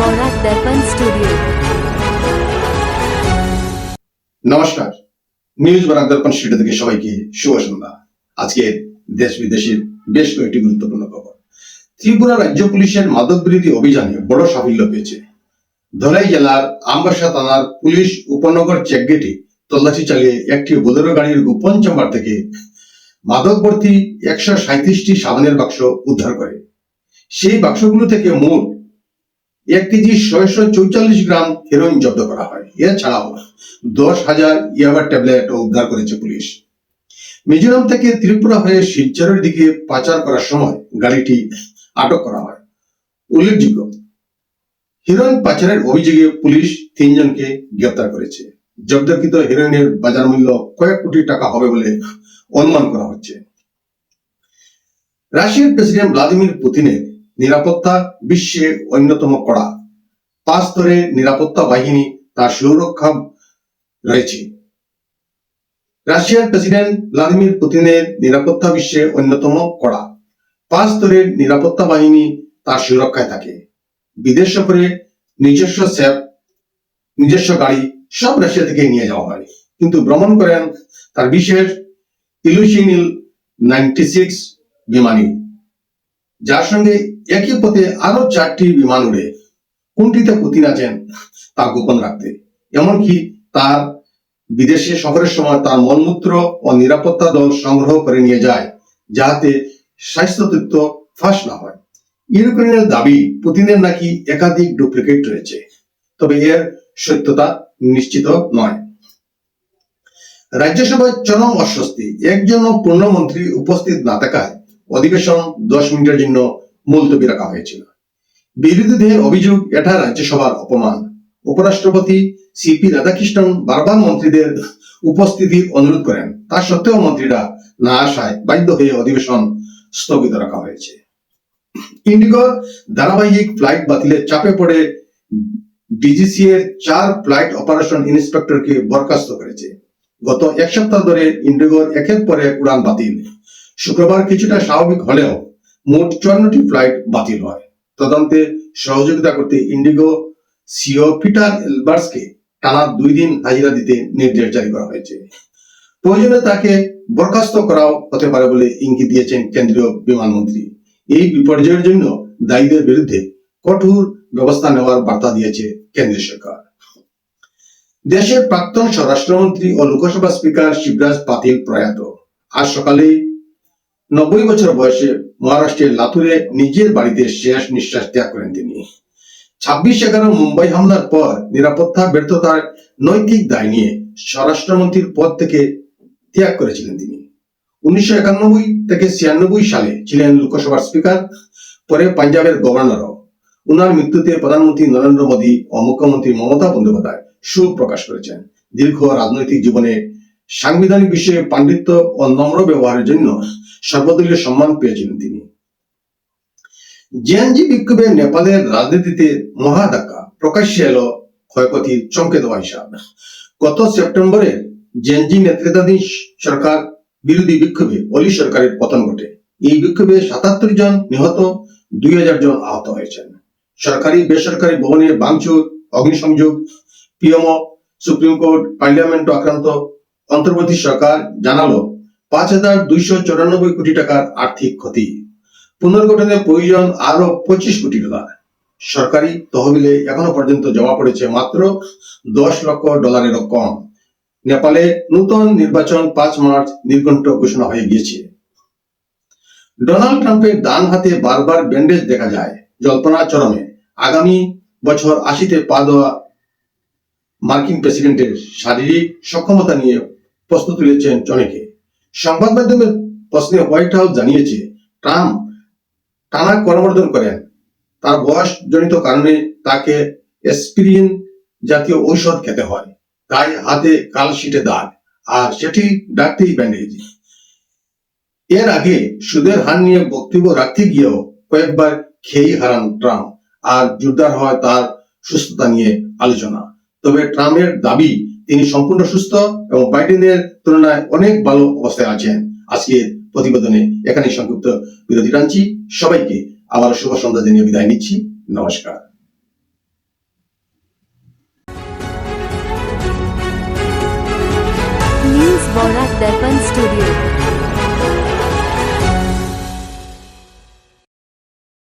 বরাক দর্পণ studio. নমস্কার। News Barak দর্পণ studio থেকে সবাইকে শুভ সন্ধ্যা। আজকে দেশ বিদেশের বেশ কয়েকটি গুরুত্বপূর্ণ খবর। ত্রিপুরা রাজ্য পুলিশের অভিযানে বড় সাফল্য পেয়েছে। ধলাই জেলার আমবাসা থানার পুলিশ উপনগর চেকগেটে তল্লাশি চালিয়ে একটি বোলেরো গাড়ির গোপন চেম্বার থেকে মাদক ভর্তি একশো সাঁত্রিশটি সাবানের বাক্স উদ্ধার করে। সেই বাক্সগুলো থেকে মোট এক কেজি ছয়শো চৌচল্লিশ গ্রাম হেরোইন জব্দ করা হয়। এছাড়াও দশ হাজার ইয়াবার ট্যাবলেট উদ্ধার করেছে পুলিশ। মিজোরাম থেকে ত্রিপুরা হয়ে শিলচরের দিকে পাচার করার সময় গাড়িটি আটক করা হয়। উল্লেখযোগ্য, হিরোইন পাচারের অভিযোগে পুলিশ তিনজনকে গ্রেপ্তার করেছে। জব্দকৃত হিরোইনের বাজার মূল্য কয়েক কোটি টাকা হবে বলে অনুমান করা হচ্ছে। রাশিয়ার প্রেসিডেন্ট ভ্লাদিমির পুতিনের নিরাপত্তা বিশ্বের অন্যতম কড়া। পাঁচ স্তরের নিরাপত্তা বাহিনী তার সুরক্ষা রয়েছে। রাশিয়ার প্রেসিডেন্ট ভ্লাদিমির পুতিনের নিরাপত্তা বিশ্বে অন্যতম কড়া। পাঁচ স্তরের নিরাপত্তা বাহিনী তার সুরক্ষায় থাকে। বিদেশ সফরে নিজস্ব স্যাপ, নিজস্ব গাড়ি সব রাশিয়া থেকে নিয়ে যাওয়া হয়। কিন্তু ভ্রমণ করেন তার বিশেষ ইলুশিনিল নাইনটি সিক্স বিমানী। যার সঙ্গে একই পথে আরও চারটি বিমান উড়ে, কোনটিতে পুতিন আছেন তা গোপন রাখতে। এমনকি তার বিদেশে সফরের সময় তার মলমূত্র ও নিরাপত্তা দল সংগ্রহ করে নিয়ে যায়, যাতে তথ্য ফাঁস না হয়। ইউক্রেনের দাবি, পুতিনের নাকি একাধিক ডুপ্লিকেট রয়েছে, তবে এর সত্যতা নিশ্চিত নয়। রাজ্যসভায় চরম অস্বস্তি একজন পূর্ণমন্ত্রী উপস্থিত না থাকায় অধিবেশন দশ মিনিটের জন্য মুলতবি রাখা হয়েছিল। বিরোধীদের অভিযোগ এটা রাজ্যসভার অপমান। উপরাষ্ট্রপতি সিপি রাধাকৃষ্ণন বারবার মন্ত্রীদের উপস্থিতির অনুরোধ করেন। তা সত্ত্বেও মন্ত্রীরা না আসায় বাধ্য হয়ে অধিবেশন স্থগিত রাখা হয়েছে। ইন্ডিগোর ধারাবাহিক ফ্লাইট বাতিলের চাপে পড়ে ডিজিসি এর চার ফ্লাইট অপারেশন ইন্সপেক্টরকে বরখাস্ত করেছে। গত এক সপ্তাহ ধরে ইন্ডিগোর একের পরে উড়ান বাতিল। শুক্রবার কিছুটা স্বাভাবিক হলেও মোট চুয়ান্নটি ফ্লাইট বাতিল হয়। তদন্তে সহযোগিতা করতে ইন্ডিগো সিও পিটার এলবার্সকে টানা দুই দিন হাজিরা দিতে নির্দেশ জারি করা হয়েছে। প্রয়োজনে তাকে বরখাস্ত করাও হতে পারে বলে ইঙ্গিত দিয়েছেন কেন্দ্রীয় বিমানমন্ত্রী। এই বিপর্যয়ের জন্য দায়ীদের বিরুদ্ধে কঠোর ব্যবস্থা নেওয়ার বার্তা দিয়েছে কেন্দ্রীয় সরকার। দেশের প্রাক্তন স্বরাষ্ট্রমন্ত্রী ও লোকসভা স্পিকার শিবরাজ পাতিল প্রয়াত। আজ সকালে নব্বই বছর বয়সে মহারাষ্ট্রের লাতুরে নিজের বাড়িতে শেষ নিঃশ্বাস ত্যাগ করেন তিনি। ছাব্বিশ এগারো মুম্বাই হামলার পর নিরাপত্তা, ব্যর্থতার নৈতিক দায় নিয়ে স্বরাষ্ট্রমন্ত্রীর পদ থেকে ত্যাগ করেছিলেন তিনি। উনিশশো একানব্বই থেকে ছিয়ানব্বই সালে ছিলেন লোকসভার স্পিকার, পরে পাঞ্জাবের গভর্নরও। উনার মৃত্যুতে প্রধানমন্ত্রী নরেন্দ্র মোদী ও মুখ্যমন্ত্রী মমতা বন্দ্যোপাধ্যায় শোক প্রকাশ করেছেন। দীর্ঘ রাজনৈতিক জীবনে সাংবিধানিক বিষয়ে পাণ্ডিত্য ও নম্র ব্যবহারের জন্য সর্বদলীয় সম্মান পেয়েছিলেন তিনি। জেএনজি বিক্ষোভে নেপালের রাজনীতিতে মহাধাক্কা প্রকাশ্যে এলো ক্ষয়ক্ষতির চমকে দেওয়া হিসাব। গত সেপ্টেম্বরে জেএনজি নেতৃত্বাধীন সরকার বিরোধী বিক্ষোভে অলি সরকারের পতন ঘটে। এই বিক্ষোভে সাতাত্তর জন নিহত, দুই হাজার জন আহত হয়েছেন। সরকারি, বেসরকারি ভবনে ভাঙচুর, অগ্নিসংযোগ পিএমও সুপ্রিম কোর্ট পার্লামেন্ট আক্রান্ত অন্তর্বর্তী সরকার জানালো পাঁচ হাজার দুইশো চৌরানব্বই কোটি টাকার আর্থিক ক্ষতি। পুনর্গঠনের প্রয়োজন আরও পঁচিশ কোটি ডলার। সরকারি তহবিলে এখনও পর্যন্ত জমা পড়েছে মাত্র দশ লক্ষ ডলারেরও কম। নেপালে নূতন নির্বাচন পাঁচ মার্চ নির্ঘণ্ট ঘোষণা হয়ে গিয়েছে। ডোনাল্ড ট্রাম্পের ডান হাতে বারবার ব্যান্ডেজ দেখা যায় জল্পনা চরমে। আগামী বছর আশিতে পা দেওয়া মার্কিন প্রেসিডেন্টের শারীরিক সক্ষমতা নিয়ে প্রশ্ন তুলেছেন অনেকে সংবাদ মাধ্যমের প্রশ্নে হোয়াইট হাউস জানিয়েছে, ট্রাম্প টানা করমর্দন করেন। তার বয়স জনিত কারণে তাকে এসপিরিন জাতীয় ঔষধ খেতে হয়। তাই হাতে কাল শিটে দাগ, আর সেটি ডাকতেই ব্যান্ডেজ। এর আগে সুদের হার নিয়ে বক্তব্য রাখতে গিয়েও কয়েকবার খেয়েই হারান ট্রাম্প, আর জোরদার হয় তার সুস্থতা নিয়ে আলোচনা। তবে ট্রাম্পের দাবি তিনি সম্পূর্ণ সুস্থ এবং বাইডেনের তুলনায় অনেক ভালো অবস্থায় আছেন। আজকে প্রতিবেদনে এখানে সংক্ষিপ্ত বিরতি টানছি সবাইকে আবার শুভ সন্ধ্যা জানিয়ে বিদায় নিচ্ছি। নমস্কার। নিউজ বরাক দেখান স্টুডিও।